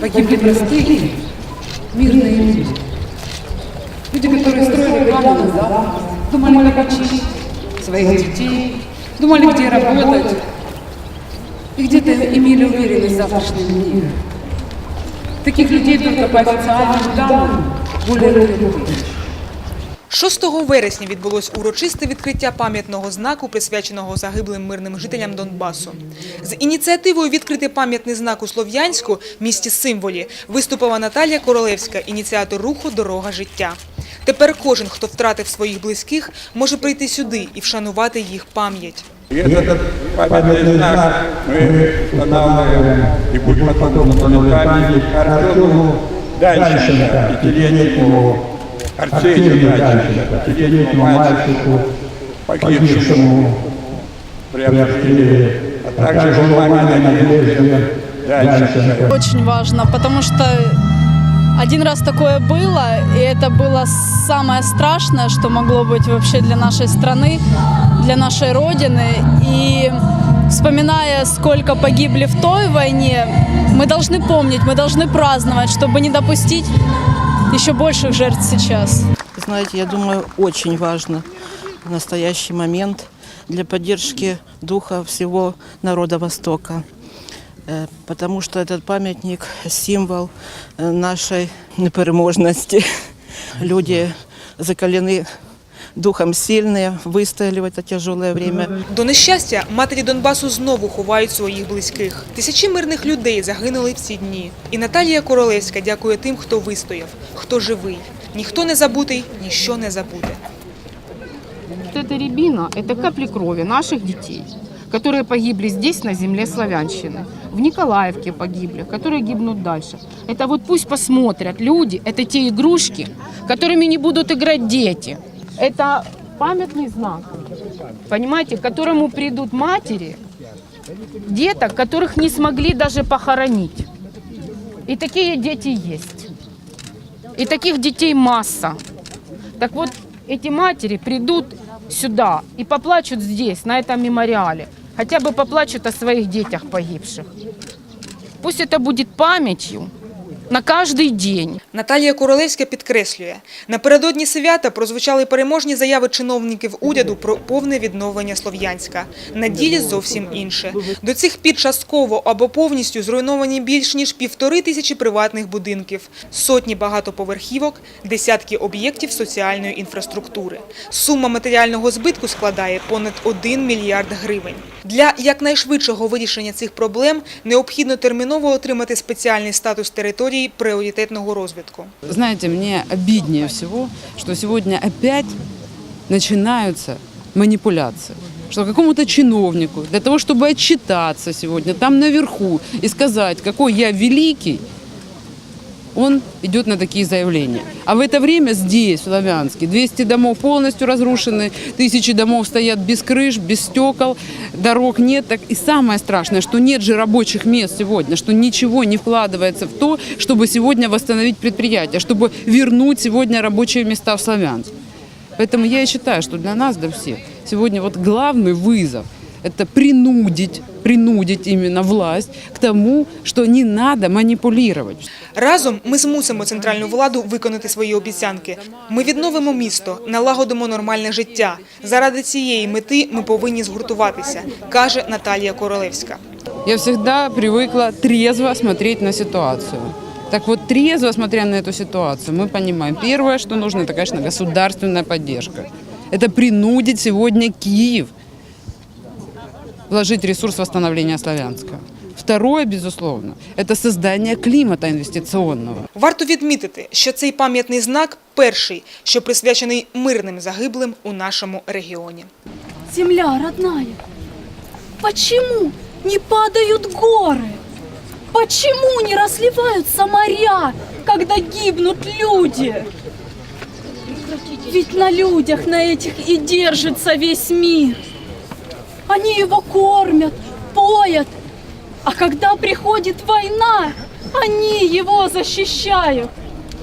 Погибли простые, мирные люди. Люди, которые строили главный замок, думали, как учить своих детей, думали, где работать. И где-то имели уверенность в завтрашнем дне. Таких людей только по официальным данным более трех. 6 вересня відбулось урочисте відкриття пам'ятного знаку, присвяченого загиблим мирним жителям Донбасу. З ініціативою відкрити пам'ятний знак у Слов'янську, місті символі, виступила Наталія Королевська, ініціатор руху Дорога життя. Тепер кожен, хто втратив своїх близьких, може прийти сюди і вшанувати їх пам'ять. И этот памятный знак мы устанавливаем и будем потом устанавливать памятник Артему Данченко, пятилетнему Арсению Данченко, пятилетнему мальчику, погибшему при обстреле, а также маме Надежде Данченко. Очень важно, потому что один раз такое было, и это было самое страшное, что могло быть вообще для нашей страны, для нашей Родины. И вспоминая, сколько погибли в той войне, мы должны помнить, мы должны праздновать, чтобы не допустить еще больших жертв сейчас. Знаете, я думаю, очень важно в настоящий момент для поддержки духа всего народа Востока. Э, Потому что этот памятник – символ э, нашей непереможности. Люди закалены духом сильные, выстояли в это тяжелое время. До нещастя, матері Донбасу знову ховають своїх близьких. Тисячі мирних людей загинули в ці дні. І Наталія Королевська дякує тим, хто вистояв, хто живий. Ніхто не забутий, ніщо не забуде. Вот эта рябина – это капли крови наших детей, которые погибли здесь, на земле Славянщины. В Николаевке погибли, которые гибнут дальше. Это вот пусть посмотрят люди, это те игрушки, которыми не будут играть дети. Это памятный знак, понимаете, к которому придут матери деток, которых не смогли даже похоронить. И такие дети есть. И таких детей масса. Так вот, эти матери придут сюда и поплачут здесь, на этом мемориале. Хотя бы поплачут о своих детях погибших. Пусть это будет памятью на каждый день. Наталія Королевська підкреслює, напередодні свята прозвучали переможні заяви чиновників уряду про повне відновлення Слов'янська. На ділі зовсім інше. До цих пір частково або повністю зруйновані більш ніж півтори тисячі приватних будинків, сотні багатоповерхівок, десятки об'єктів соціальної інфраструктури. Сума матеріального збитку складає понад 1 мільярд гривень. Для якнайшвидшого вирішення цих проблем необхідно терміново отримати спеціальний статус території пріоритетного розвитку. Знаете, мне обиднее всего, что сегодня опять начинаются манипуляции. Что какому-то чиновнику, для того, чтобы отчитаться сегодня там наверху и сказать, какой я великий, он идет на такие заявления. А в это время здесь, в Славянске, 200 домов полностью разрушены, тысячи домов стоят без крыш, без стекол, дорог нет. Так и самое страшное, что нет же рабочих мест сегодня, что ничего не вкладывается в то, чтобы сегодня восстановить предприятие, чтобы вернуть сегодня рабочие места в Славянск. Поэтому я и считаю, что для нас, для всех, сегодня вот главный вызов – это принудить, принудить именно власть к тому, что не надо манипулировать. Разом ми змусимо центральну владу виконати свої обіцянки. Ми відновимо місто, налагодимо нормальне життя. Заради цієї мети ми повинні згуртуватися, каже Наталія Королевська. Я всегда привыкла трезво смотреть на ситуацию. Так вот, трезво смотря на эту ситуацию, мы понимаем, первое, что нужно, это, конечно, государственная поддержка. Это принудить сегодня Киев вложить ресурс восстановления Славянска. Второе, безусловно, это создание климата инвестиционного. Варто відмітити, що цей пам'ятний знак перший, що присвячений мирним загиблим у нашому регіоні. Земля родная, почему не падают горы? Почему не разливаются моря, когда гибнут люди? Ведь на людях на этих и держится весь мир. Они его кормят, поят, а когда приходит война, они его защищают.